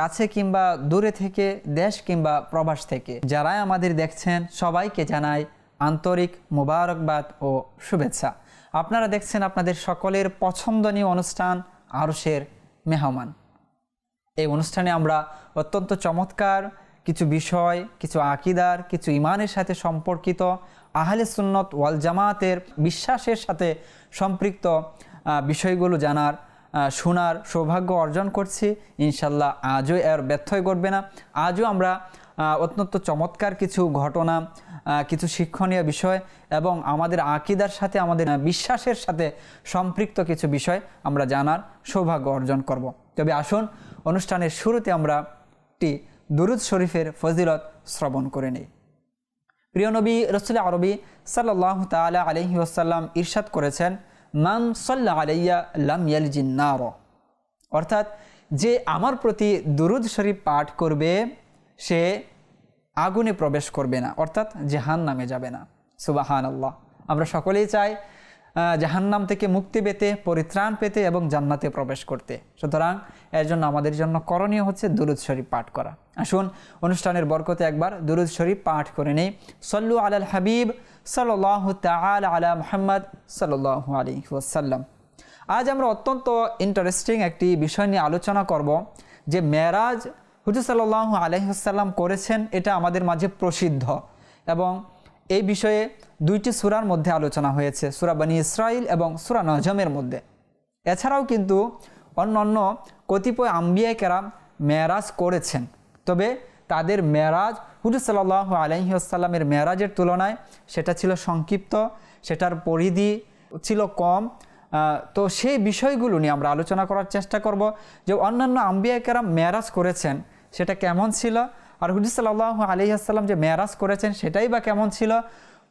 কাছে কিংবা দূরে থেকে, দেশ কিংবা প্রবাস থেকে। যারাই আমাদের দেখছেন, সবাইকে জানাই আন্তরিক মোবারকবাদ ও শুভেচ্ছা। আপনারা দেখছেন আপনাদের সকলের পছন্দনীয় অনুষ্ঠান, আরশের মেহমান। এই অনুষ্ঠানে আমরা অত্যন্ত চমৎকার কিছু বিষয়, কিছু আকিদার, কিছু ইমানের সাথে সম্পর্কিত, আহলে সুন্নত ওয়াল জামাতের বিশ্বাসের সাথে সম্পৃক্ত বিষয়গুলো জানার শোনার সৌভাগ্য অর্জন করছি। ইনশাল্লাহ আজও এর ব্যর্থই করবে না। আজও আমরা অত্যন্ত চমৎকার কিছু ঘটনা কিছু শিক্ষণীয় বিষয় এবং আমাদের আকিদার সাথে, আমাদের বিশ্বাসের সাথে সম্পৃক্ত কিছু বিষয় আমরা জানার সৌভাগ্য অর্জন করব। তবে আসুন, অনুষ্ঠানের শুরুতে আমরা একটি দুরুদ শরীফের ফজিলত শ্রবণ করে নিই। প্রিয় নবী, রসুল আরবি সাল্লাহ তালা আলহি আসাল্লাম ইরশাদ করেছেন মান সাল্লা আলাইয়া লাম ইয়ালজিন্নার অর্থাৎ যে আমার প্রতি দুরুদ শরীফ পাঠ করবে, সে আগুনে প্রবেশ করবে না, অর্থাৎ জেহান নামে যাবে না। সুবাহান আল্লাহ আমরা সকলেই চাই জাহান্নাম থেকে মুক্তি পেতে, পরিত্রাণ পেতে এবং জান্নাতে প্রবেশ করতে। সুতরাং এর জন্য আমাদের জন্য করণীয় হচ্ছে দুরুদ শরীফ পাঠ করা। আসুন, অনুষ্ঠানের বরকতে একবার দুরুদ শরীফ পাঠ করে নেই। সল্লু আলাল হাবিব সাল্লাহ তাল আলা মোহাম্মদ সাল্লাহ আলী ওয়াসাল্লাম। আজ আমরা অত্যন্ত ইন্টারেস্টিং একটি বিষয় নিয়ে আলোচনা করব, যে মেরাজ হুজুর সাল্লাহ আলহিহাল্লাম করেছেন, এটা আমাদের মাঝে প্রসিদ্ধ। এবং এই বিষয়ে দুইটি সুরার মধ্যে আলোচনা হয়েছে, সুরা বানী ইসরাইল এবং সুরা নজমের মধ্যে। এছাড়াও কিন্তু অন্য অন্য কতিপয় আম্বিয়া কেরাম মেরাজ করেছেন। তবে তাদের মেরাজ হুজুর সাল্লাহ আলহিহাস্লামের মেরাজের তুলনায় সেটা ছিল সংক্ষিপ্ত, সেটার পরিধি ছিল কম। তো সেই বিষয়গুলো নিয়ে আমরা আলোচনা করার চেষ্টা করব যে অন্যান্য আম্বিয়া কেরাম মেরাজ করেছেন, সেটা কেমন ছিল আর হুজুর সাল্লাহ আলহিহাস্লাম যে মেরাজ করেছেন সেটাই বা কেমন ছিল?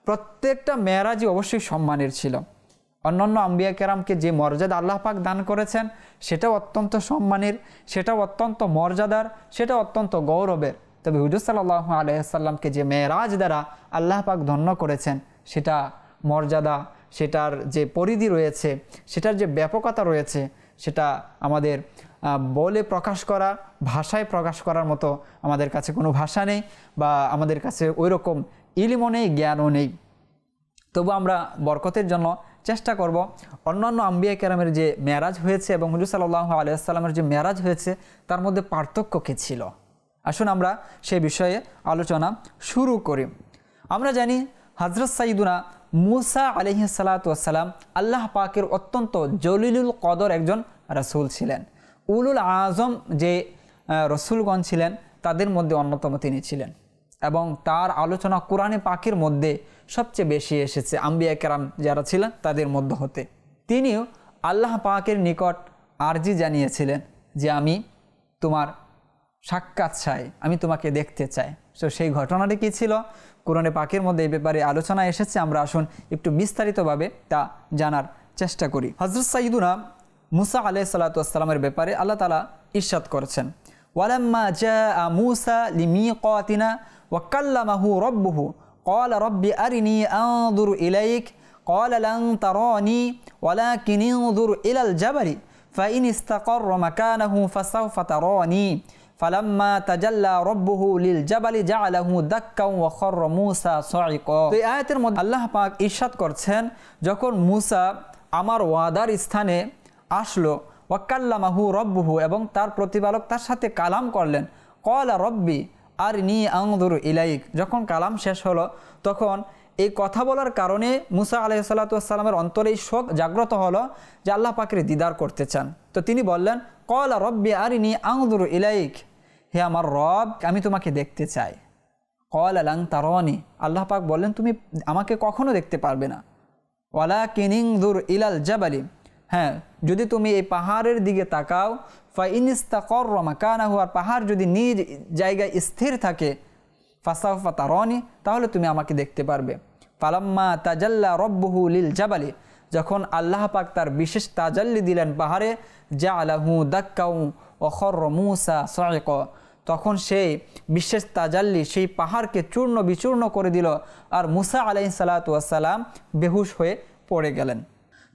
প্রত্যেকটা মেরাজই অবশ্যই সম্মানের ছিল। অন্যান্য আম্বিয়া কেরামকে যে মর্যাদা আল্লাহ পাক দান করেছেন, সেটাও অত্যন্ত সম্মানের, সেটাও অত্যন্ত মর্যাদার সেটা অত্যন্ত গৌরবের। তবে হুজুর সাল্লাহ আলহিহাল্লামকে যে মেয়েরাজ দ্বারা আল্লাহ পাক ধন্য করেছেন, সেটা মর্যাদা, সেটার যে পরিধি রয়েছে, সেটার যে ব্যাপকতা রয়েছে, সেটা আমাদের বলে প্রকাশ করা, ভাষায় প্রকাশ করার মতো আমাদের কাছে কোনো ভাষা নেই বা আমাদের কাছে ওই রকম ইলিমও নেই, জ্ঞানও নেই। তবু আমরা বরকতের জন্য চেষ্টা করব। অন্যান্য আম্বিয়া কেরামের যে মেয়ারাজ হয়েছে এবং হুজুর সাল্লাহ আলিয়াস্লামের যে মেয়ারাজ হয়েছে, তার মধ্যে পার্থক্য কী ছিল? আসুন আমরা সে বিষয়ে আলোচনা শুরু করি। আমরা জানি হজরত সাইদুনা মুসা আলহিসাল্লাতাম আল্লাহ পাকের অত্যন্ত জলিলুল কদর একজন রসুল ছিলেন। উলুল আজম যে রসুলগণ ছিলেন, তাদের মধ্যে অন্যতম তিনি ছিলেন। এবং তার আলোচনা কোরআনে পাকের মধ্যে সবচেয়ে বেশি এসেছে। আম্বিয়া কেরাম যারা ছিলেন, তাদের মধ্যে হতে। তিনিও আল্লাহ পাকের নিকট আরজি জানিয়েছিলেন যে, আমি তোমার সাক্ষাৎ চাই, আমি তোমাকে দেখতে চাই। তো সেই ঘটনাটি কী ছিল? কোরআনে পাকের মধ্যে এই ব্যাপারে আলোচনা এসেছে। আমরা আসুন একটু বিস্তারিতভাবে তা জানার চেষ্টা করি। হজরত সাইদুনা মুসা আলাহ সাল্লাতামের ব্যাপারে আল্লাহ তালা ইরশাদ করেছেন ওয়ালাম্মা জা মুসা লিমি কাতিনা ওয়াকাল্লামাহু রব্বুহু قال رب أرني أنظر إليك قال لن تراني ولكن انظر إلى الجبل فإن استقر مكانه فسوف تراني فلما تجلى ربه للجبل جعله دكا وخر موسى صعقا তো এই আয়াতের মধ্যে আল্লাহ পাক ইরশাদ করছেন যখন মুসা আমার ওয়াদার স্থানে আসলো, ওয়াক্কাল্লামাহু রব্বুহু এবং তার প্রতিপালক তার সাথে কালাম করলেন। কলা রব্বি আর নি আংদুর ইলাইক। যখন কালাম শেষ হলো, তখন এই কথা বলার কারণে মুসা আলাইসাল্লাতামের অন্তরে এই শোক জাগ্রত হলো যে আল্লাহ পাকের দিদার করতে চান। তো তিনি বললেন কলা রব্বি আর নি আংদুর ইলাইক। হে আমার রব, আমি তোমাকে দেখতে চাই। কল আলাং তারনি। আল্লাহ পাক বললেন, তুমি আমাকে কখনো দেখতে পারবে না। ওয়ালা কিনিং দুর ইলাল জাবালি। হ্যাঁ যদি তুমি এই পাহাড়ের দিকে তাকাও ফা ইনিস্তাকর মাকানা হুয়ার পাহাড় যদি নিজ জায়গায় স্থির থাকে, ফাসাউফা তারনি, তাহলে তুমি আমাকে দেখতে পারবে। পালাম্মা তাজাল্লা রব্বহু লিল জাবালি, যখন আল্লাহ পাক তার বিশেষ তাজাল্লি দিলেন পাহাড়ে যা আলাহু দাক্কাউ অখর মুসা সয়ক তখন সেই বিশেষ তাজাল্লি সেই পাহাড়কে চূর্ণ বিচূর্ণ করে দিল, আর মুসা আলাই সালাতাম বেহুশ হয়ে পড়ে গেলেন।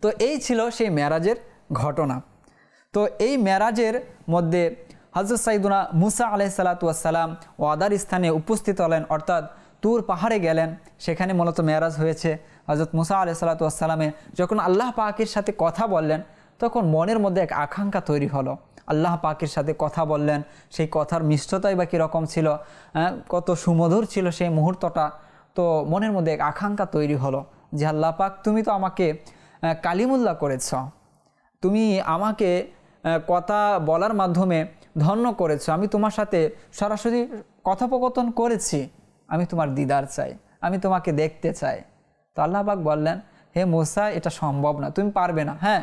তো এই ছিল সেই মেরাজের ঘটনা। তো এই মেরাজের মধ্যে হজরত সাইদুনা মুসা আলাই সালাতাম ওয়াদার স্থানে উপস্থিত হলেন অর্থাৎ তুর পাহাড়ে গেলেন। সেখানে মূলত মেরাজ হয়েছে। হজরত মুসা আলাই সালাতামে যখন আল্লাহ পাকের সাথে কথা বললেন তখন মনের মধ্যে এক আকাঙ্ক্ষা তৈরি হলো। আল্লাহ পাকের সাথে কথা বললেন সেই কথার মিষ্টতাই বা কীরকম ছিল হ্যাঁ, কত সুমধুর ছিল সেই মুহূর্তটা তো মনের মধ্যে এক আকাঙ্ক্ষা তৈরি হলো যে আল্লাহ পাক তুমি তো আমাকে কালিমুল্লাহ করেছ। তুমি আমাকে কথা বলার মাধ্যমে ধন্য করেছ। আমি তোমার সাথে সরাসরি কথোপকথন করেছি। আমি তোমার দিদার চাই। আমি তোমাকে দেখতে চাই। তো আল্লাহ পাক বললেন, হে মোসা, এটা সম্ভব না। তুমি পারবে না। হ্যাঁ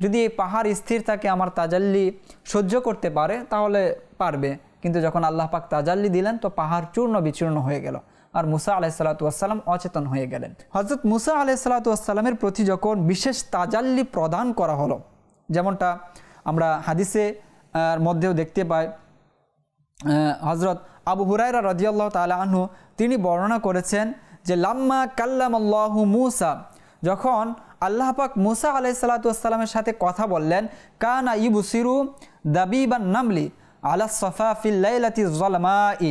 যদি এই পাহাড় স্থির থাকে, আমার তাজাল্লি সহ্য করতে পারে, তাহলে পারবে। কিন্তু যখন আল্লাহ পাক তাজাল্লি দিলেন, তো পাহাড় চূর্ণ বিচূর্ণ হয়ে গেল। আর মুসা আলাহ সাল্লাতুয়াসাল্লাম অচেতন হয়ে গেলেন। হজরত মুসা আলাহ সাল্লাতুয়াসাল্লামের প্রতি যখন বিশেষ তাজাল্লি প্রদান করা হলো যেমনটা আমরা হাদিসে আহ, মধ্যেও দেখতে পাই হজরত আবু হুরাইরা রদিয়াল্লাহ তালা আনহু তিনি বর্ণনা করেছেন যে লাম্মা কাল্লাম আল্লাহু মুসা যখন আল্লাহ পাক মুসা আলাই সাল্লাতামের সাথে কথা বললেন কানা ইবুসিরু দাবিবান নামলি আলা সফা ফিল্লাইলাতি জলমাই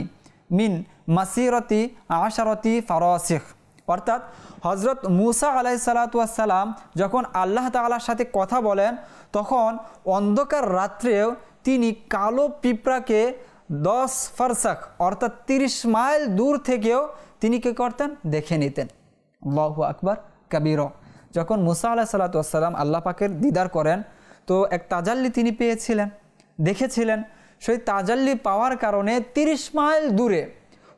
মিন মাসিরতি আশারতি ফারসিখ। অর্থাৎ হজরত মুসা আলাই সালাতাম যখন আল্লাহ তালার সাথে কথা বলেন, তখন অন্ধকার রাত্রেও তিনি কালো পিঁপড়াকে দশ ফারসাক অর্থাৎ তিরিশ মাইল দূর থেকেও তিনি কী করতেন? দেখে নিতেন। আল্লাহু আকবর কবির যখন মুসা আলাহ সাল্লাতাম আল্লাহ পাকের দিদার করেন, তো এক তাজাল্লি তিনি পেয়েছিলেন, দেখেছিলেন। সেই তাজাল্লি পাওয়ার কারণে তিরিশ মাইল দূরে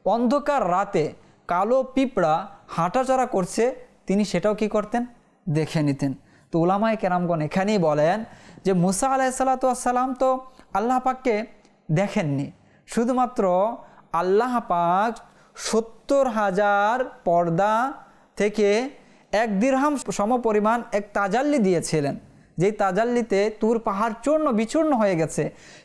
অন্ধকার রাতে কালো পিঁপড়া হাঁটাচড়া করছে, তিনি সেটাও কি করতেন? দেখে নিতেন। তো উলামায় কেরামগণ এখানেই বলেন যে, মুসা আলাইসাল্লাতাম তো আল্লাহ পাককে দেখেননি। শুধুমাত্র আল্লাহ পাক সত্তর হাজার পর্দা থেকে এক দিরহাম সমপরিমাণ এক তাজাল্লি দিয়েছিলেন। যেই তাজাল্লিতে তুর পাহাড় চূর্ণ বিচূর্ণ হয়ে গেছে,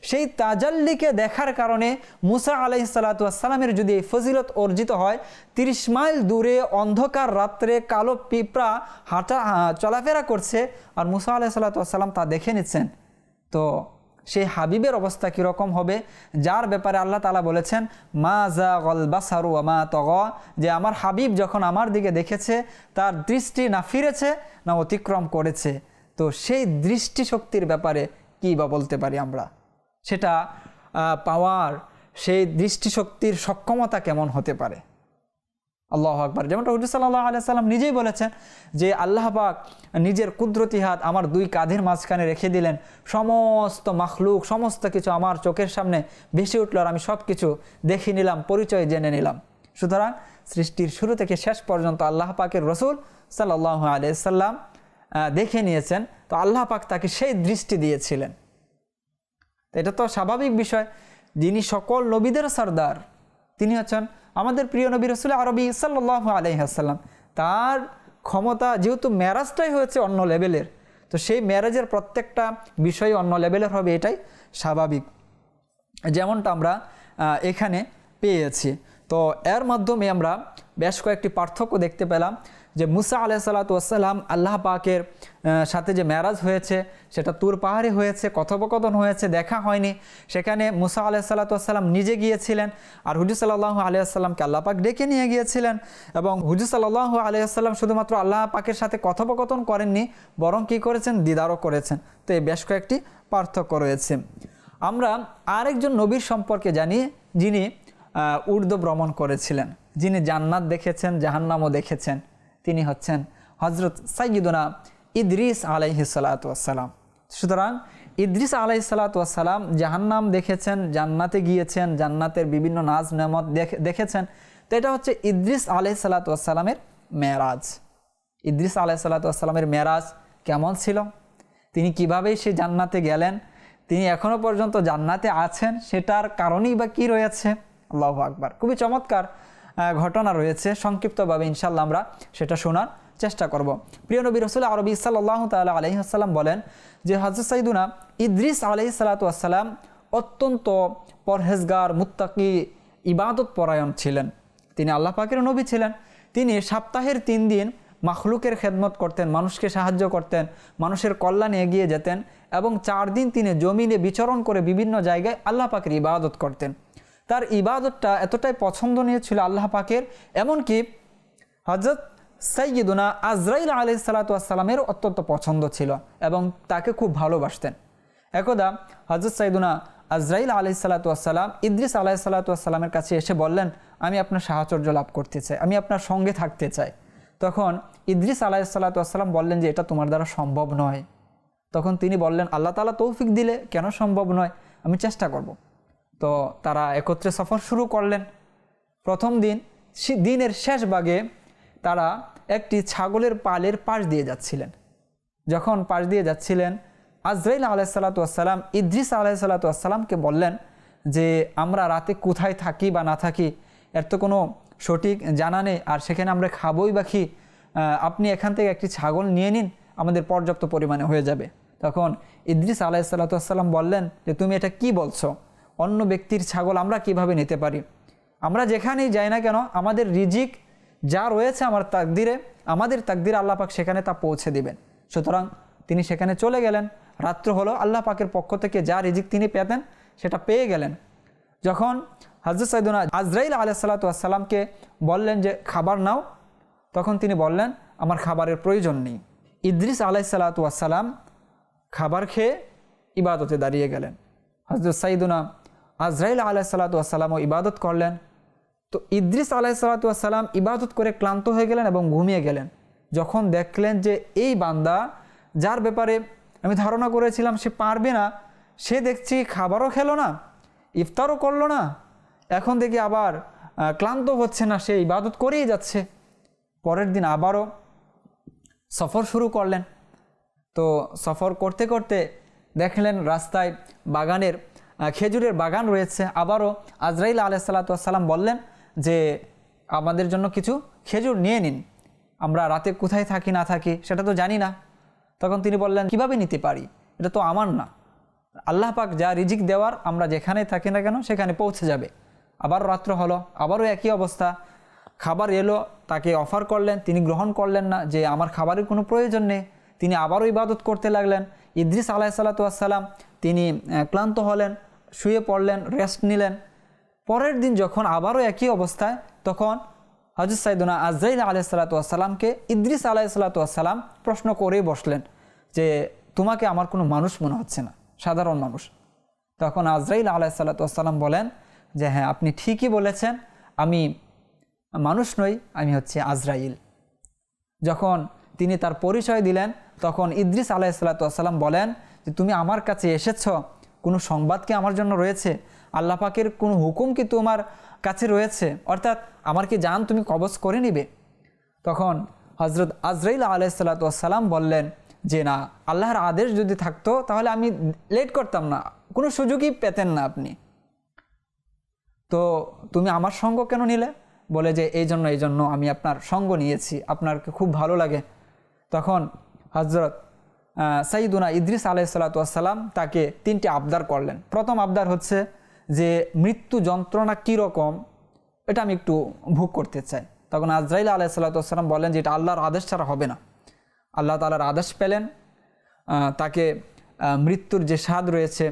সেই তাজাল্লিকে দেখার কারণে মুসা আলাই সালাতামের যদি এই ফজিলত অর্জিত হয়, তিরিশ মাইল দূরে অন্ধকার রাত্রে কালো পিঁপড়া হাঁটা চলাফেরা করছে আর মুসা আলাই সাল্লাতাম তা দেখে নিচ্ছেন। তো সেই হাবিবের অবস্থা কীরকম হবে? যার ব্যাপারে আল্লাহ তালা বলেছেন, মা জা গল বাসারু মা তগ যে আমার হাবিব যখন আমার দিকে দেখেছে, তার দৃষ্টি না ফিরেছে, না অতিক্রম করেছে। তো সেই দৃষ্টিশক্তির ব্যাপারে কী বা বলতে পারি আমরা? সেটা পাওয়ার সেই দৃষ্টিশক্তির সক্ষমতা কেমন হতে পারে? আল্লাহ আকবর। যেমনটা হুজুর আলিয়া সাল্লাম নিজেই বলেছেন যে আল্লাহ পাক নিজের কুদরতি হাত আমার দুই কাঁধের মাঝখানে রেখে দিলেন। সমস্ত মাখলুক, সমস্ত কিছু আমার চোখের সামনে ভেসে উঠল আর আমি সব কিছু দেখে নিলাম, পরিচয় জেনে নিলাম। সুতরাং সৃষ্টির শুরু থেকে শেষ পর্যন্ত আল্লাহ পাকের রসুল সাল্লাহ আলিয়াল্লাম দেখে নিয়েছেন, তো আল্লাহ পাক তাকে সেই দৃষ্টি দিয়েছিলেন। এটা তো স্বাভাবিক বিষয়। যিনি সকল নবীদের সর্দার, তিনি হচ্ছেন আমাদের প্রিয় নবী রসুল আরবি সাল্লাহ আলহিহাসাল্লাম তার ক্ষমতা যেহেতু ম্যারাজটাই হয়েছে অন্য লেভেলের, তো সেই ম্যারেজের প্রত্যেকটা বিষয় অন্য লেভেলের হবে, এটাই স্বাভাবিক। যেমনটা আমরা এখানে পেয়েছি। তো এর মাধ্যমে আমরা বেশ কয়েকটি পার্থক্য দেখতে পেলাম। যে মুসা আলাহ সাল্লাতাম আল্লাহ পাকের সাথে যে ম্যারাজ হয়েছে, সেটা তুর পাহাড়ে হয়েছে, কথোপকথন হয়েছে, দেখা হয়নি। সেখানে মুসা আলাহ সাল্লাতাম নিজে গিয়েছিলেন আর হুজুর সাল্লাহ আলিয়াল্লামকে আল্লাহ পাক ডেকে নিয়ে গিয়েছিলেন এবং হুজুর সাল্লাহ আলিয়াল্লাম শুধুমাত্র আল্লাহ পাকের সাথে কথোপকথন করেননি, বরং কী করেছেন? দিদারও করেছেন। তো এই বেশ কয়েকটি পার্থক্য রয়েছে। আমরা আরেকজন নবীর সম্পর্কে জানি, যিনি উর্দু ভ্রমণ করেছিলেন। যিনি জান্নাত দেখেছেন, জাহান্নামও দেখেছেন। তিনি হচ্ছেন হজরত সাইয়দুনা ইদ্রিস আলাইহি সালাতাম সুতরাং ইদ্রিস আলাইহি সালাতাম জাহান্নাম দেখেছেন, জান্নাতে গিয়েছেন, জান্নাতের বিভিন্ন নাজ নেমত দেখে- দেখেছেন। তো এটা হচ্ছে ইদ্রিস আলাইহি সালাতামের মেরাজ। ইদ্রিস আলাইহি সালাতামের মেরাজ কেমন ছিল? তিনি কীভাবে সে জান্নাতে গেলেন? তিনি এখনও পর্যন্ত জান্নাতে আছেন? সেটার কারণেই বা কী রয়েছে? আল্লাহ আকবার। খুবই চমৎকার। ঘটনা রয়েছে। সংক্ষিপ্তভাবে ইনশাল্লাহ আমরা সেটা শোনার চেষ্টা করব। প্রিয় নবী রসুল আরবি সাল্লাহ তালা আলহিহাসাল্লাম বলেন যে হজরত সাইদুনা ইদ্রিস আলহি সালাতাম অত্যন্ত পরহেজগার, মুত্তাকি, ইবাদত পরায়ণ ছিলেন। তিনি আল্লাহ পাকের নবী ছিলেন। তিনি সপ্তাহের তিন দিন মাখলুকের খেদমত করতেন, মানুষকে সাহায্য করতেন, মানুষের কল্যাণে এগিয়ে যেতেন এবং চার দিন তিনি জমিনে বিচরণ করে বিভিন্ন জায়গায় আল্লাহ পাকের ইবাদত করতেন। তার ইবাদতটা এতটাই পছন্দনীয় ছিল আল্লাহ পাকের, এমনকি হজরত সৈয়দুনা আজরাইল আলি সালাতামের অত্যন্ত পছন্দ ছিল এবং তাকে খুব ভালোবাসতেন। একদা হজরত সৈয়দুনা আজরাইল আলি সালাতাম ইদ্রিস আলাহ সালাতামের কাছে এসে বললেন, আমি আপনার সাহচর্য লাভ করতে চাই, আমি আপনার সঙ্গে থাকতে চাই। তখন ইদ্রিস আলাহ সালাতাম বললেন যে, এটা তোমার দ্বারা সম্ভব নয়। তখন তিনি বললেন, আল্লাহ তালা তৌফিক দিলে কেন সম্ভব নয়? আমি চেষ্টা করব। তো তারা একত্রে সফর শুরু করলেন। প্রথম দিন দিনের শেষ ভাগে তারা একটি ছাগলের পালের পাশ দিয়ে যাচ্ছিলেন। যখন পাশ দিয়ে যাচ্ছিলেন, আজরাইল আলাইসাল্লাতাম ইদ্রিস আলাইসাল্লাতামকে বললেন যে, আমরা রাতে কোথায় থাকি বা না থাকি? এর তো কোনো সঠিক জানা নেই। আর সেখানে আমরা খাবই বা কি? আপনি এখান থেকে একটি ছাগল নিয়ে নিন, আমাদের পর্যাপ্ত পরিমাণে হয়ে যাবে। তখন ইদ্রিস আলাইসাল্লাতাম বললেন যে, তুমি এটা কি বলছো? অন্য ব্যক্তির ছাগল আমরা কীভাবে নিতে পারি? আমরা যেখানেই যাই না কেন, আমাদের রিজিক যা রয়েছে আমার তাকদিরে, আমাদের তাকদিরে আল্লাহ পাক সেখানে তা পৌঁছে দিবেন। সুতরাং তিনি সেখানে চলে গেলেন। রাত্র হলো, আল্লাহ পাকের পক্ষ থেকে যা রিজিক তিনি পেতেন সেটা পেয়ে গেলেন। যখন হজরত সাইদুনা আজরাইল আলাইসাল্লাতামকে বললেন যে, খাবার নাও, তখন তিনি বললেন, আমার খাবারের প্রয়োজন নেই। ইদ্রিস আলাইসাল্লাতাম খাবার খেয়ে ইবাদতে দাঁড়িয়ে গেলেন। হজরত সাইদুনা আজরাইল আলাইসাল্লাতামও ইবাদত করলেন। তো ইদ্রিস আলাইসাল্লাতাম ইবাদত করে ক্লান্ত হয়ে গেলেন এবং ঘুমিয়ে গেলেন। যখন দেখলেন যে এই বান্দা, যার ব্যাপারে আমি ধারণা করেছিলাম সে পারবে না, সে দেখছি খাবারও খেলো না, ইফতারও করল না, এখন দেখি আবার ক্লান্ত হচ্ছে না, সে ইবাদত করেই যাচ্ছে। পরের দিন আবারও সফর শুরু করলেন। তো সফর করতে করতে দেখলেন রাস্তায় বাগানের খেজুরের বাগান রয়েছে। আবারও আজরাইল আলাইসাল্লাতাম বললেন যে, আমাদের জন্য কিছু খেজুর নিয়ে নিন। আমরা রাতে কোথায় থাকি, না থাকি, সেটা তো জানি না। তখন তিনি বললেন, কীভাবে নিতে পারি? এটা তো আমার না। আল্লাহ পাক যা রিজিক দেওয়ার আমরা যেখানে থাকি না কেন, সেখানে পৌঁছে যাবে। আবার রাত্র হলো, আবারও একই অবস্থা। খাবার এলো, তাকে অফার করলেন, তিনি গ্রহণ করলেন না যে, আমার খাবারের কোনো প্রয়োজন নেই। তিনি আবারও ইবাদত করতে লাগলেন। ইদ্রিস আলাহ সাল্লাতাম তিনি ক্লান্ত হলেন। শুয়ে পড়লেন রেস্ট নিলেন। পরের দিন যখন আবারও একই অবস্থায়, তখন হজরত সাইদুনা আজরাইল আলাহ সাল্লাতামকে ইদ্রিস আলাহ সাল্লাতাম প্রশ্ন করেই বসলেন যে, তোমাকে আমার কোনো মানুষ মনে হচ্ছে না, সাধারণ মানুষ? তখন আজরাইল আলাহ সাল্লাতাম বলেন যে হ্যাঁ আপনি ঠিকই বলেছেন, আমি মানুষ নই, আমি হচ্ছে আজরাইল যখন তিনি তার পরিচয় দিলেন, তখন ইদ্রিস আলাইসাল্লাম বলেন যে, তুমি আমার কাছে এসেছ কোনো সংবাদ কি আমার জন্য রয়েছে? আল্লাহ পাকের কোনো হুকুম কি তোমার কাছে রয়েছে? অর্থাৎ আমার কি জান তুমি কবজ করে নিবে? তখন হজরত আজরাইল আলাইসাল্লাম বললেন, যে না, আল্লাহর আদেশ যদি থাকতো তাহলে আমি লেট করতাম না। কোনো সুযোগই পেতেন না আপনি। তো তুমি আমার সঙ্গ কেন নিলে? বলে যে, এই জন্য এই জন্য আমি আপনার সঙ্গ নিয়েছি। আপনার খুব ভালো লাগে। তখন হজরত সাইদুনা ইদ্রিস আলাইসাল্লাতাম তাকে তিনটি আবদার করলেন। প্রথম আবদার হচ্ছে যে, মৃত্যু যন্ত্রণা কীরকম এটা আমি একটু ভোগ করতে চাই। তখন আজরাইল আলাইসাল্লাতাম বলেন যে, এটা আল্লাহর আদেশ ছাড়া হবে না। আল্লাহ তালার আদেশ পেলেন তাকে মৃত্যুর যে স্বাদ রয়েছে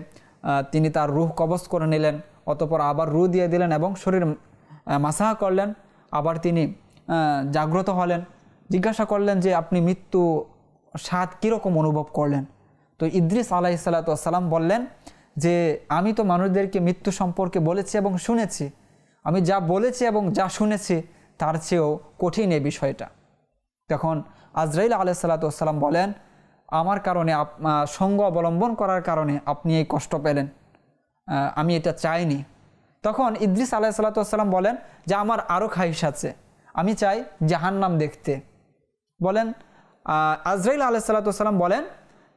তিনি তার রুহ কবজ করে নিলেন, অতপর আবার রু দিয়ে দিলেন এবং শরীর মাসাহা করলেন। আবার তিনি জাগ্রত হলেন। জিজ্ঞাসা করলেন যে, আপনি মৃত্যু স্বাদ কীরকম অনুভব করলেন? তো ইদ্রিস আলাইসাল্লাতাম বললেন যে, আমি তো মানুষদেরকে মৃত্যু সম্পর্কে বলেছি এবং শুনেছি। আমি যা বলেছি এবং যা শুনেছি, তার চেয়েও কঠিন এই বিষয়টা। তখন আজরাইল আলাইসাল্লাতাম বলেন, আমার কারণে সঙ্গ অবলম্বন করার কারণে আপনি এই কষ্ট পেলেন। আমি এটা চাইনি। তখন ইদ্রিস আলাইসাল্লাতাম বলেন, যে আমার আরও খাহিস আছে। আমি চাই জাহান্নাম দেখতে। বলেন আজরাইল আলাইসাল্লাতাম বলেন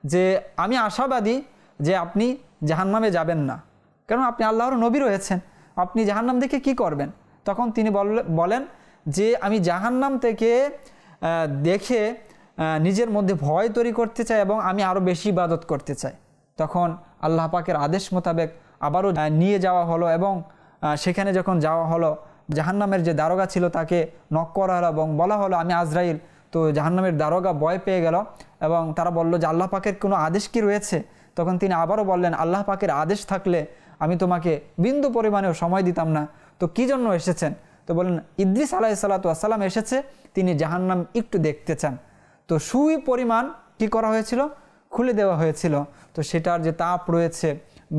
যে, আমি আশাবাদী যে আপনি জাহান্নামে যাবেন না। কারণ আপনি আল্লাহর নবী রয়েছেন। আপনি জাহান্নাম দেখে কি করবেন? তখন তিনি বলেন যে, আমি জাহান্নাম থেকে দেখে নিজের মধ্যে ভয় তৈরি করতে চাই এবং আমি আরও বেশি ইবাদত করতে চাই। তখন আল্লাহ পাকের আদেশ মোতাবেক আবারও নিয়ে যাওয়া হলো এবং সেখানে যখন যাওয়া হলো, জাহান্নামের যে দারোগা ছিল তাকে নক করা হলো এবং বলা হলো, আমি আজরাইল তো জাহান্নামের দারোগা ভয় পেয়ে গেল এবং তারা বলল যে আল্লাহ পাকের কোনো আদেশ কি রয়েছে? তখন তিনি আবারও বললেন, আল্লাহ পাকের আদেশ থাকলে আমি তোমাকে বিন্দু পরিমাণেও সময় দিতাম না। তো কি জন্য এসেছেন? তো বললেন, ইদ্রিস আলাহ সাল্লাম এসেছে, তিনি জাহান্নাম একটু দেখতে চান। তো সুই পরিমাণ কি করা হয়েছিল? খুলে দেওয়া হয়েছিল। তো সেটার যে তাপ রয়েছে,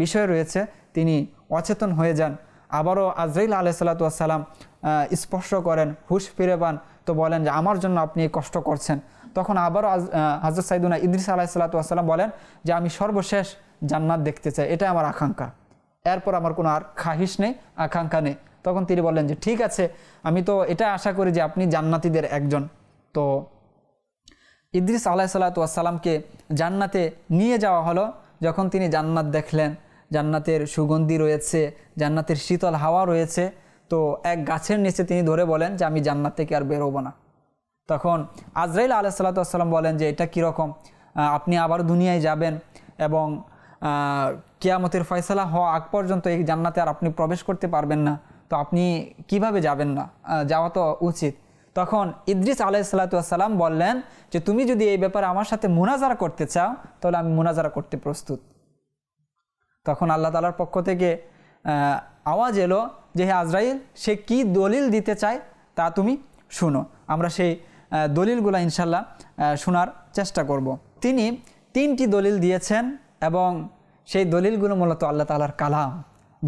বিষয় রয়েছে, তিনি অচেতন হয়ে যান। আবারও আজরাইল আলাহ সাল্লাতাম স্পর্শ করেন, হুশ ফিরে পান। তো বলেন যে আমার জন্য আপনি কষ্ট করছেন। তখন আবারও হাজরত সাইদুনা ইদ্রিস আলাহ সাল্লাতাম বলেন যে আমি সর্বশেষ জান্নাত দেখতে চাই। এটাই আমার আকাঙ্ক্ষা। এরপর আমার কোনো আর খাহিস নেই, আকাঙ্ক্ষা নেই। তখন তিনি বললেন যে ঠিক আছে, আমি তো এটা আশা করি যে আপনি জান্নাতিদের একজন। তো ইদ্রিস আলাহ সাল্লাতামকে জান্নাতে নিয়ে যাওয়া হলো। যখন তিনি জান্নাত দেখলেন, জান্নাতের সুগন্ধি রয়েছে, জান্নাতের শীতল হাওয়া রয়েছে তো এক গাছের নিচে তিনি ধরে বলেন যে, আমি জান্নাত থেকে আর বেরোবো না। তখন আজরাইল আলাহ সাল্লাতাম বলেন যে, এটা কীরকম? আপনি আবার দুনিয়ায় যাবেন এবং কেয়ামতের ফয়সালা হওয়া আগ পর্যন্ত এই জান্নাতে আর আপনি প্রবেশ করতে পারবেন না। তো আপনি কীভাবে যাবেন না? যাওয়া তো উচিত। তখন ইদ্রিস আলাহ সাল্লাতাম বললেন যে, তুমি যদি এই ব্যাপারে আমার সাথে মুনাজারা করতে চাও, তাহলে আমি মুনাজারা করতে প্রস্তুত। তখন আল্লাহ তালার পক্ষ থেকে আওয়াজ এলো যে হে আজরাইল, সে কি দলিল দিতে চায় তা তুমি শুনো। আমরা সেই দলিলগুলো ইনশাল্লাহ শোনার চেষ্টা করব। তিনি তিনটি দলিল দিয়েছেন এবং সেই দলিলগুলো মূলত আল্লাহ তালার কালাম,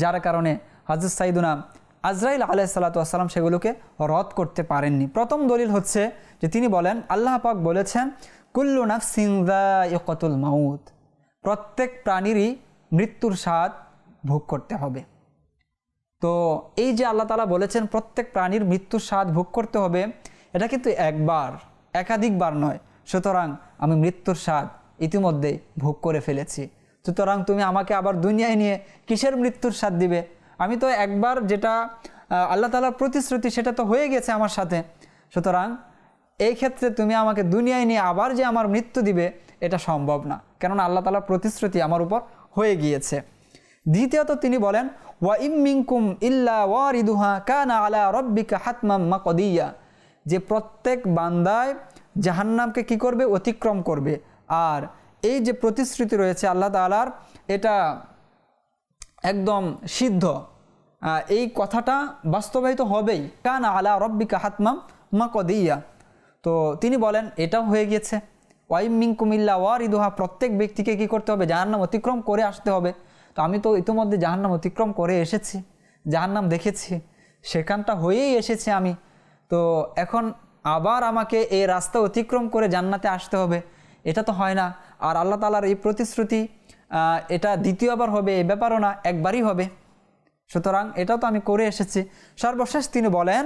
যার কারণে হজরত সাইদুনা আজরাইল আলাহ সাল্লাতাম সেগুলোকে রদ করতে পারেননি। প্রথম দলিল হচ্ছে যে তিনি বলেন, আল্লাহ পাক বলেছেন, কুল্লু নাফসিং কতুল মাউত প্রত্যেক প্রাণীরই মৃত্যুর স্বাদ ভোগ করতে হবে। তো এই যে আল্লাহ তালা বলেছেন, প্রত্যেক প্রাণীর মৃত্যুর স্বাদ ভোগ করতে হবে, এটা কিন্তু একবার, একাধিকবার নয়। সুতরাং আমি মৃত্যুর স্বাদ ইতিমধ্যেই ভোগ করে ফেলেছি। সুতরাং তুমি আমাকে আবার দুনিয়ায় নিয়ে কিসের মৃত্যুর স্বাদ দিবে? আমি তো একবার যেটা আল্লাহ তালার প্রতিশ্রুতি সেটা তো হয়ে গেছে আমার সাথে। সুতরাং এই ক্ষেত্রে তুমি আমাকে দুনিয়ায় নিয়ে আবার যে আমার মৃত্যু দিবে, এটা সম্ভব না। কেননা আল্লাহ তালার প্রতিশ্রুতি আমার উপর হয়ে গিয়েছে। দ্বিতীয়ত তিনি বলেন, ওয়া ইমিংকুম ইল্লা ওয়ারিদুহা কানা আলা রব্বিকা হাতমাম মাকদিয়া। যে প্রত্যেক বান্দায় জাহান্নামকে কি করবে? অতিক্রম করবে। আর এই যে প্রতিশ্রুতি রয়েছে আল্লাহ তালার এটা একদম সিদ্ধ। এই কথাটা বাস্তবায়িত হবেই। কান আলা রব্বিকা হাতমাম মাকদিয়া। তো তিনি বলেন, এটাও হয়ে গিয়েছে ওয়াইমিং কুমিল্লা ওয়ার ইদুহা প্রত্যেক ব্যক্তিকে কি করতে হবে? জাহান্নাম অতিক্রম করে আসতে হবে। তো আমি তো ইতিমধ্যে জাহান্নাম অতিক্রম করে এসেছি, জাহান্নাম দেখেছি, সেখানটা হয়েই এসেছি আমি। তো এখন আবার আমাকে এই রাস্তা অতিক্রম করে জান্নাতে আসতে হবে, এটা তো হয় না। আর আল্লাহ তালার এই প্রতিশ্রুতি এটা দ্বিতীয়বার হবে, এ ব্যাপারও না, একবারই হবে। সুতরাং এটাও তো আমি করে এসেছি। সর্বশেষ তিনি বলেন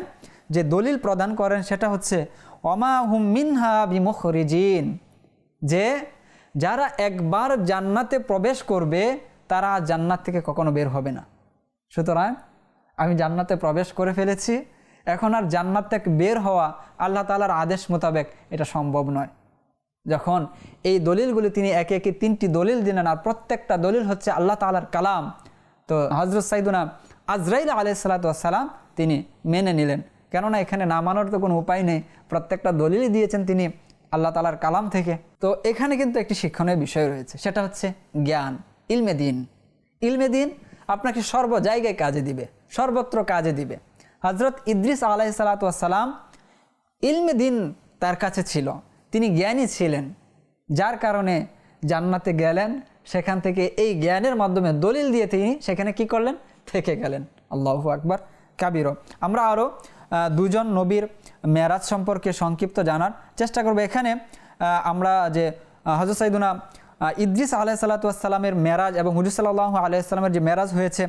যে দলিল প্রদান করেন সেটা হচ্ছে অমা হুম মিনহা বিমুখরিজিন যে যারা একবার জান্নাতে প্রবেশ করবে তারা জান্নাত থেকে কখনো বের হবে না। সুতরাং আমি জান্নাতে প্রবেশ করে ফেলেছি। এখন আর জান্নাত থেকে বের হওয়া আল্লাহ তালার আদেশ মোতাবেক এটা সম্ভব নয়। যখন এই দলিলগুলি তিনি একে একে তিনটি দলিল দিলেন আর প্রত্যেকটা দলিল হচ্ছে আল্লাহ তালার কালাম, তো হজরত সাইদুনা আজরাইল আলাইসালাতাম তিনি মেনে নিলেন। কেননা এখানে না মানার তো কোনো উপায় নেই। প্রত্যেকটা দলিলই দিয়েছেন তিনি আল্লাহ তালার কালাম থেকে। তো এখানে কিন্তু একটি শিক্ষণীয় বিষয় রয়েছে। সেটা হচ্ছে জ্ঞান। ইলমে দিন। ইলমে দিন আপনাকে সর্ব জায়গায় কাজে দিবে, সর্বত্র কাজে দিবে। হজরত ইদ্রিস আলাহ সালাতাম ইলমে দিন তার কাছে ছিল। তিনি জ্ঞানী ছিলেন, যার কারণে জান্নাতে গেলেন। সেখান থেকে এই জ্ঞানের মাধ্যমে দলিল দিয়ে তিনি সেখানে কি করলেন? থেকে গেলেন। আল্লাহ আকবার, কাবিরও। আমরা আরও দুজন নবীর মেরাজ সম্পর্কে সংক্ষিপ্ত জানার চেষ্টা করব। এখানে আমরা যে হজরত সাইদুনা ইদ্রিস আলাহ সাল্লাতামের মেরাজ এবং হুজুর সাল্লাহ আলাইসাল্লামের যে মেরাজ হয়েছে,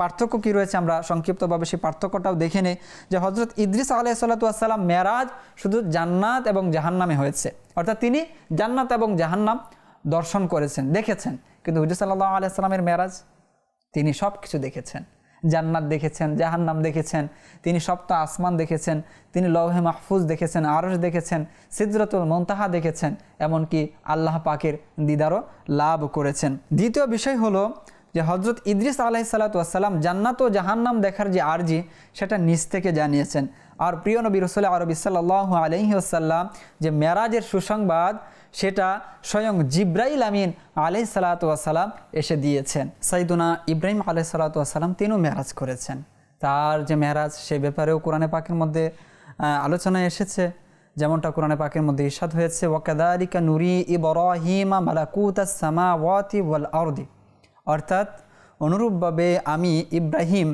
পার্থক্য কী রয়েছে আমরা সংক্ষিপ্তভাবে সেই পার্থক্যটাও দেখে নিই যে হজরত ইদ্রিস আলাহ সাল্লাতাম মেরাজ শুধু জান্নাত এবং জাহান্নামে হয়েছে। অর্থাৎ তিনি জান্নাত এবং জাহান্নাম দর্শন করেছেন, দেখেছেন। কিন্তু হুজুর সাল্লাহ আলাইসাল্লামের মেরাজ তিনি সব কিছু দেখেছেন। জান্নাত দেখেছেন, জাহান্নাম দেখেছেন, তিনি সপ্ত আসমান দেখেছেন, তিনি লৌহে মাহফুজ দেখেছেন আরস দেখেছেন, সিদরতুল মন্তাহা দেখেছেন, এমনকি আল্লাহ পাকের দিদারও লাভ করেছেন। দ্বিতীয় বিষয় হলো যে হজরত ইদ্রিস আলাহি সাল্লাতাম জান্নাত ও জাহান্নাম দেখার যে আর্জি, সেটা নিজ থেকে জানিয়েছেন। আর প্রিয় নবী রসুল আরবি সাল্লাহ আলহি আসাল্লাম যে মেরাজের সুসংবাদ, সেটা স্বয়ং জিব্রাইল আমিন আলহি সাল্লাতাম এসে দিয়েছেন। সাইদুনা ইব্রাহিম আলহি সাল্লাতাম তিনিও মেরাজ করেছেন। তার যে মেরাজ, সে ব্যাপারেও কোরআনে পাকের মধ্যে আলোচনায় এসেছে। যেমনটা কোরআনে পাকের মধ্যে ইস্বাদ হয়েছে ওয়াকাদারিকা নুরি ইবরাহিমা মালাকুতা সামা ওয়াতি ওয়াল আরদি। অর্থাৎ অনুরূপভাবে আমি ইব্রাহিম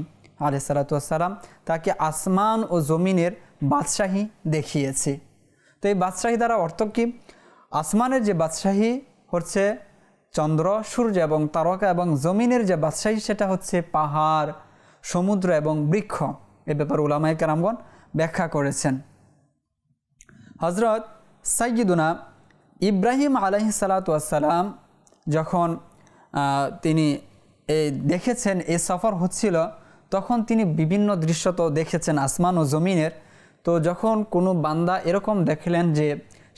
আলিসালাতাম তাকে আসমান ও জমিনের বাদশাহী দেখিয়েছি। তো এই বাদশাহী দ্বারা অর্থ কী? আসমানের যে বাদশাহী হচ্ছে চন্দ্র, সূর্য এবং তারকা এবং জমিনের যে বাদশাহী সেটা হচ্ছে পাহাড়, সমুদ্র এবং বৃক্ষ। এ ব্যাপারে উলামায় কারামগণ ব্যাখ্যা করেছেন। হজরত সাইয়িদুনা ইব্রাহিম আলহি সালাতাম যখন তিনি এই দেখেছেন, এ সফর হচ্ছিল, তখন তিনি বিভিন্ন দৃশ্য তো দেখেছেন আসমান ও জমিনের। তো যখন কোনো বান্দা এরকম দেখলেন যে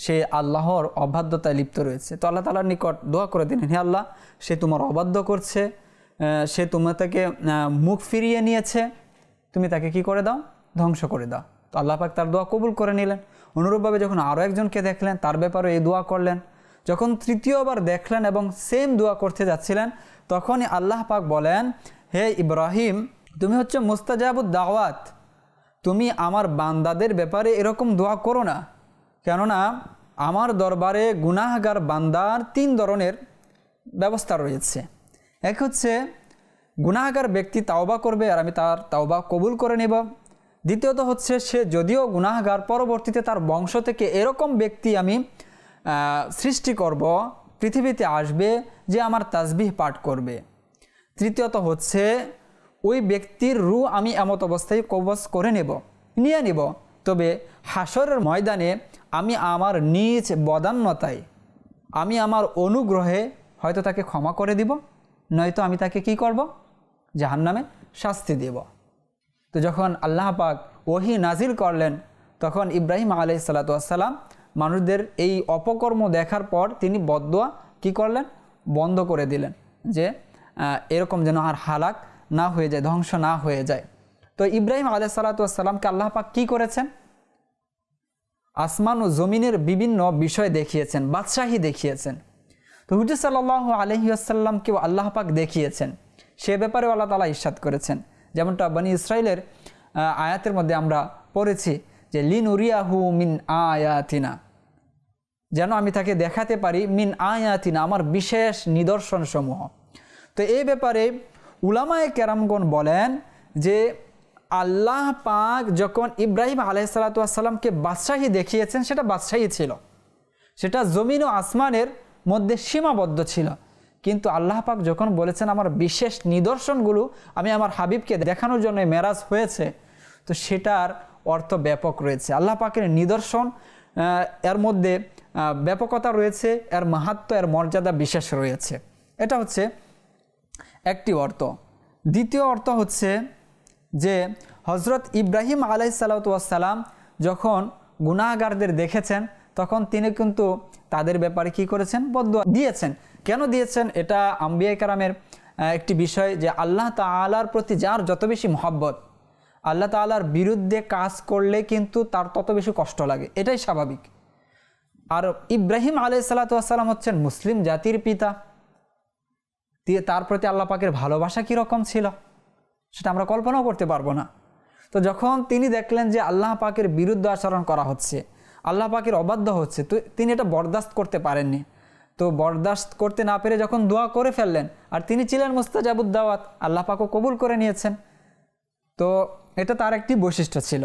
সে আল্লাহর অবাধ্যতায় লিপ্ত রয়েছে, তো আল্লাহ তালার নিকট দোয়া করে দিলেন, হে আল্লাহ, সে তোমার অবাধ্য করছে সে তোমার থেকে মুখ ফিরিয়ে নিয়েছে, তুমি তাকে কি করে দাও? ধ্বংস করে দাও। তো আল্লাহ পাক তার দোয়া কবুল করে নিলেন। অনুরূপভাবে যখন আরও একজনকে দেখলেন, তার ব্যাপারে এই দোয়া করলেন। যখন তৃতীয়বার দেখলেন এবং সেম দোয়া করতে যাচ্ছিলেন, তখনই আল্লাহ পাক বলেন, হে ইব্রাহিম, তুমি হচ্ছে মুস্তাজাবুদ দাওয়াত। তুমি আমার বান্দাদের ব্যাপারে এরকম দোয়া করো না। কেননা আমার দরবারে গুনাহগার বান্দার তিন ধরনের ব্যবস্থা রয়েছে। এক হচ্ছে, গুনাহগার ব্যক্তি তাওবা করবে আর আমি তার তাওবা কবুল করে নেব। দ্বিতীয়ত হচ্ছে, সে যদিও গুনাহগার পরবর্তীতে তার বংশ থেকে এরকম ব্যক্তি আমি সৃষ্টি করব, পৃথিবীতে আসবে যে আমার তাজবিহ পাঠ করবে। তৃতীয়ত হচ্ছে, ওই ব্যক্তির রু আমি এমত অবস্থায় কবচ করে নেব, নিয়ে নেব। তবে হাসরের ময়দানে আমি আমার নিজ বদান্যতায়, আমি আমার অনুগ্রহে হয়তো তাকে ক্ষমা করে দিব, নয়তো আমি তাকে কি করব? জাহান্নামে শাস্তি দেব। তো যখন আল্লাহ পাক ওহি নাজিল করলেন, তখন ইব্রাহিম আলাই মানুষদের এই অপকর্ম দেখার পর তিনি বদোয়া কি করলেন? বন্ধ করে দিলেন যে এরকম যেন আর হালাক না হয়ে যায়, ধ্বংস না হয়ে যায়। তো ইব্রাহিম আলাই সাল্লাতামকে আল্লাহ পাক কী করেছেন? আসমান ও জমিনের বিভিন্ন বিষয় দেখিয়েছেন, বাদশাহী দেখিয়েছেন। তো হুজুর সাল্লাহ আলহি আসাল্লামকেও আল্লাহ পাক দেখিয়েছেন। সে ব্যাপারে আল্লাহ তালা ইস্বাদ করেছেন। যেমনটা বনি ইসরায়েলের আয়াতের মধ্যে আমরা পড়েছি যে লিন উরিয়াহু মিন আয়াতিনা। যেন আমি তাকে দেখাতে পারি মিন আয়াতিনা, আমার বিশেষ নিদর্শন সমূহ তো এই ব্যাপারে উলামায়ে কেরামগণ বলেন যে আল্লাহ পাক যখন ইব্রাহিম আলাইসালাতামকে বাদশাহী দেখিয়েছেন, সেটা বাদশাহী ছিল। সেটা জমিন ও আসমানের মধ্যে সীমাবদ্ধ ছিল। কিন্তু আল্লাহ পাক যখন বলেছেন, আমার বিশেষ নিদর্শনগুলো আমি আমার হাবিবকে দেখানোর জন্য মেরাজ হয়েছে তো সেটার অর্থ ব্যাপক রয়েছে। আল্লাহ পাকের নিদর্শন এর মধ্যে ব্যাপকতা রয়েছে, এর মাহাত্ম, এর মর্যাদা বিশেষ রয়েছে। এটা হচ্ছে একটি অর্থ। দ্বিতীয় অর্থ হচ্ছে যে হজরত ইব্রাহিম আলাই সালাতাম যখন গুনাহগারদের দেখেছেন, তখন তিনি কিন্তু তাদের ব্যাপারে কি করেছেন? বদ্ধ দিয়েছেন। কেন দিয়েছেন? এটা আম্বিয়া কারামের একটি বিষয় যে আল্লাহ তালার প্রতি যার যত বেশি মহব্বত আল্লাহ তালার বিরুদ্ধে কাজ করলে কিন্তু তার তত বেশি কষ্ট লাগে। এটাই স্বাভাবিক। আর ইব্রাহিম আলাই সাল্লাতাম হচ্ছেন মুসলিম জাতির পিতা। তার প্রতি আল্লাহ পাকের ভালোবাসা কীরকম ছিল? সেটা আমরা কল্পনাও করতে পারব না। তো যখন তিনি দেখলেন যে আল্লাহ পাকের বিরুদ্ধে আচরণ করা হচ্ছে, আল্লাহ পাকের অবাধ্য হচ্ছে, তো তিনি এটা বরদাস্ত করতে পারেননি। তো বরদাস্ত করতে না পেরে যখন দোয়া করে ফেললেন, আর তিনি ছিলেন মুস্তাজাবুদ্দাওয়াত আল্লাহ পাকও কবুল করে নিয়েছেন। তো এটা তার একটি বৈশিষ্ট্য ছিল।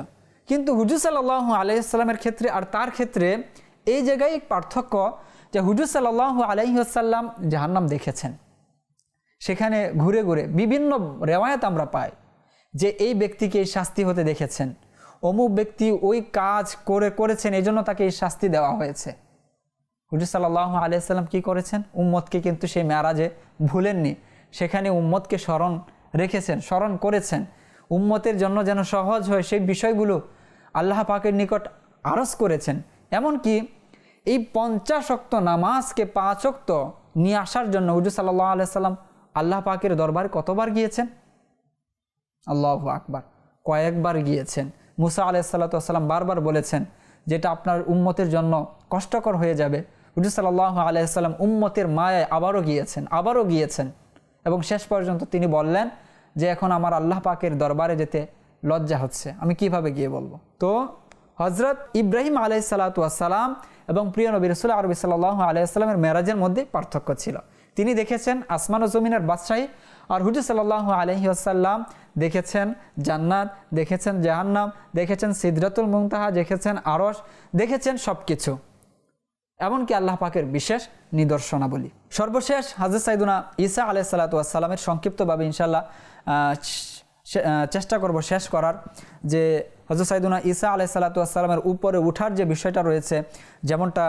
কিন্তু হুজুর সাল্লাহ ক্ষেত্রে আর তার ক্ষেত্রে এই জায়গায় এক পার্থক্য যে হুজুর সাল্লাহ আলাইসাল্লাম জাহান্নাম দেখেছেন। সেখানে ঘুরে ঘুরে বিভিন্ন রেওয়ায়ত আমরা পাই যে এই ব্যক্তিকে এই শাস্তি হতে দেখেছেন। অমুক ব্যক্তি ওই কাজ করে করেছেন এই জন্য তাকে এই শাস্তি দেওয়া হয়েছে। হুজুর সাল্লাহ আলিয়াল্লাম কী করেছেন? উম্মতকে কিন্তু সেই মেয়ারাজে ভুলেননি। সেখানে উম্মতকে স্মরণ রেখেছেন, স্মরণ করেছেন। উম্মতের জন্য যেন সহজ হয় সেই বিষয়গুলো আল্লাহ পাকের নিকট আরস করেছেন। এমনকি এই পঞ্চাশক্ত নামাজকে পাঁচক্ত নিয়ে আসার জন্য হুজুর সাল্লাহ আলাইসাল্লাম আল্লাহ পাকের দরবারে কতবার গিয়েছেন? আল্লাহ আকবার। কয়েকবার গিয়েছেন। মুসা আলাইসাল্লাতাম বারবার বলেছেন যেটা আপনার উম্মতের জন্য কষ্টকর হয়ে যাবে। হুজুর সাল্লাহ আলাইসাল্লাম উম্মতের মায়ায় আবারও গিয়েছেন আবারও গিয়েছেন। এবং শেষ পর্যন্ত তিনি বললেন যে এখন আমার আল্লাহ পাকের দরবারে যেতে লজ্জা হচ্ছে। আমি কীভাবে গিয়ে বলব? তো হজরত ইব্রাহিম আলাইসাল্লাতাম এবং প্রিয় নবী রসুল আরবি সাল্লাহ আলাইসাল্লামের মেরাজের মধ্যে পার্থক্য ছিল। তিনি দেখেছেন আসমান ও জমিনের বাদশাহী আর হুজুর সাল্লাহ আলহি আসাল্লাম দেখেছেন জান্নাত, দেখেছেন জাহান্নাম, দেখেছেন সিদরাতুল মুমতাহা দেখেছেন আরস দেখেছেন সব কিছু এমনকি আল্লাহ পাকের বিশেষ নিদর্শনাবলী। সর্বশেষ হাজর সাইদুনা ঈসা আলাই সাল্লাতামের সংক্ষিপ্তভাবে ইনশাল্লাহ চেষ্টা করব শেষ করার যে হজর সাইদুনা ঈসা আলাই সাল্লাতামের উপরে উঠার যে বিষয়টা রয়েছে, যেমনটা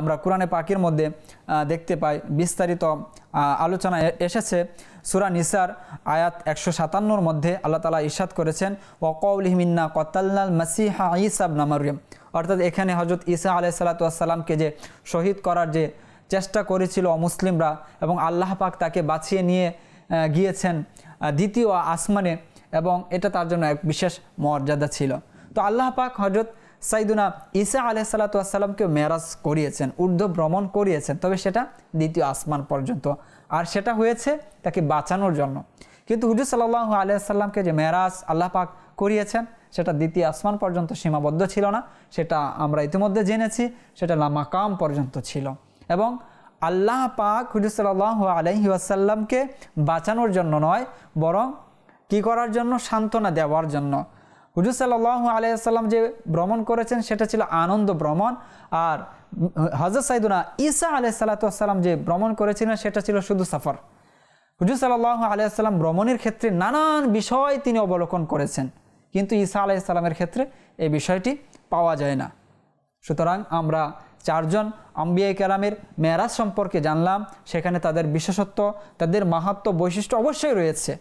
আমরা কোরআনে পাকির মধ্যে দেখতে পাই। বিস্তারিত আলোচনা এসেছে সুরা নিসার আয়াত একশো সাতান্নর মধ্যে আল্লাহ তালা ইসাদ করেছেন ওকৌলিমিন্না কতাল্লাল মাসিহা ইসাব নামারিয়াম অর্থাৎ এখানে হজরত ঈসা আলাই সাল্লাতামকে যে শহীদ করার যে চেষ্টা করেছিল অমুসলিমরা এবং আল্লাহ পাক তাকে বাঁচিয়ে নিয়ে গিয়েছেন দ্বিতীয় আসমানে এবং এটা তার জন্য এক বিশেষ মর্যাদা ছিল। তো আল্লাহ পাক হজরত সাইদুনা ঈসা আলাহ মেরাজ করিয়েছেন, ঊর্ধ্ব ভ্রমণ করিয়েছেন, তবে সেটা দ্বিতীয় আসমান পর্যন্ত। আর সেটা হয়েছে তাকে বাঁচানোর জন্য। কিন্তু হুজুর সাল্লাহ আলিয়াল্লামকে যে মেরাজ আল্লাহ পাক করিয়েছেন সেটা দ্বিতীয় আসমান পর্যন্ত সীমাবদ্ধ ছিল না, সেটা আমরা ইতিমধ্যে জেনেছি, সেটা লামাকাম পর্যন্ত ছিল। এবং আল্লাহ পাক হুজুর সাল্লাহ আলহি আসাল্লামকে বাঁচানোর জন্য নয়, বরং কি করার জন্য? সান্ত্বনা দেওয়ার জন্য। হুজুর সাল্লাহ আলাইসাল্লাম যে ভ্রমণ করেছেন, সেটা ছিল আনন্দ ভ্রমণ। আর হজরত সাইদুনা ঈসা আলাই সাল্লাতাম যে ভ্রমণ করেছিলেন, সেটা ছিল শুধু সফর। হুজুর সাল্লাহ আলাইসাল্লাম ভ্রমণের ক্ষেত্রে নানান বিষয় তিনি অবলোকন করেছেন। কিন্তু ঈসা আলাইসাল্লামের ক্ষেত্রে এই বিষয়টি পাওয়া যায় না। সুতরাং আমরা চারজন আম্বিয়া কেরামের মেয়ারাজ সম্পর্কে জানলাম, সেখানে তাদের বিশেষত্ব, তাদের মাহাত্ম বৈশিষ্ট্য অবশ্যই রয়েছে।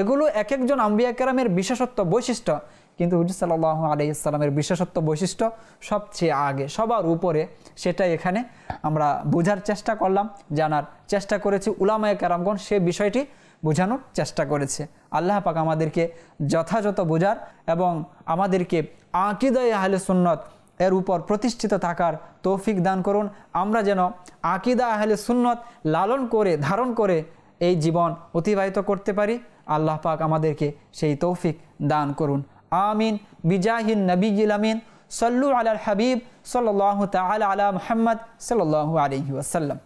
এগুলো এক একজন আম্বিয়া কেরামের বিশেষত্ব বৈশিষ্ট্য, কিন্তু হুজুর সাল্লাহ আলি ইসলামের বিশেষত্ব বৈশিষ্ট্য সবচেয়ে আগে, সবার উপরে সেটা এখানে আমরা বোঝার চেষ্টা করলাম, জানার চেষ্টা করেছি উলামায় কেরামগণ সে বিষয়টি বোঝানোর চেষ্টা করেছে। আল্লাহ পাক আমাদেরকে যথাযথ বোঝার এবং আমাদেরকে আকিদয় আহলে সুন্নত এর উপর প্রতিষ্ঠিত থাকার তৌফিক দান করুন। আমরা যেন আকিদা আহলে সুন্নত লালন করে, ধারণ করে এই জীবন অতিবাহিত করতে পারি। আল্লাহ পাক আমাদেরকে সেই তৌফিক দান করুন। আমিন। বিজাহিন নবীল আমিন। সল্লু আলাল হাবিব সাল্লাহ তালা আলা মোহাম্মদ সাল্লাহ আলহি ওয়াসাল্লাম।